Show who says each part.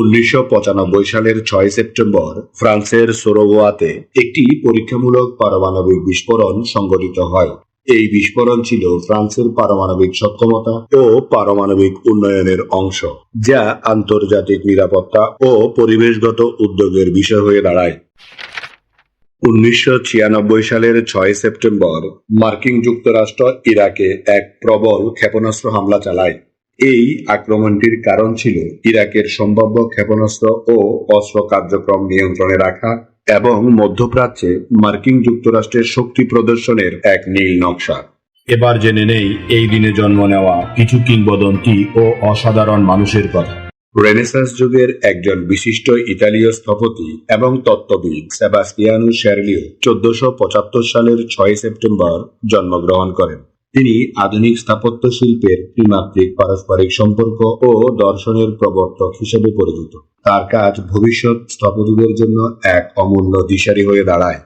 Speaker 1: উনিশশো পঁচানব্বই সালের ছয় সেপ্টেম্বর ফ্রান্সের সোরোবোয়াতে একটি পরীক্ষামূলক পারমাণবিক বিস্ফোরণ সংঘটিত হয়। এই বিস্ফোরণ ছিল ফ্রান্সের পারমাণবিক সক্ষমতা ও পারমাণবিক উন্নয়নের অংশ, যা আন্তর্জাতিক নিরাপত্তা ও পরিবেশগত উদ্যোগের বিষয় হয়ে দাঁড়ায়। উনিশশো ছিয়ানব্বই সালের ছয় সেপ্টেম্বর মার্কিন যুক্তরাষ্ট্র ইরাকে এক প্রবল ক্ষেপণাস্ত্র হামলা চালায়। এই আক্রমণটির কারণ ছিল ইরাকের সম্ভাব্য ক্ষেপণাস্ত্র ও অস্ত্র কার্যক্রম নিয়ন্ত্রণে রাখা এবং মধ্যপ্রাচ্যে মার্কিন যুক্তরাষ্ট্রের শক্তি প্রদর্শনের এক নীল নকশা। এবার জেনে নেই এই দিনে জন্ম নেওয়া কিছু কিংবদন্তি ও অসাধারণ মানুষের কথা। রেনেসাস যুগের একজন বিশিষ্ট ইতালীয় স্থপতি এবং তত্ত্ববিদ সেবাস্টিয়ানো শেরলিও চোদ্দশো পঁচাত্তর সালের ছয় সেপ্টেম্বর জন্মগ্রহণ করেন। তিনি আধুনিক স্থাপত্য শিল্পের ত্রিমাত্রিক পারস্পরিক সম্পর্ক ও দর্শনের প্রবর্তক হিসেবে পরিচিত। তার কাজ ভবিষ্যৎ স্থপতিদের জন্য এক অমূল্য দিশারি হয়ে দাঁড়ায়।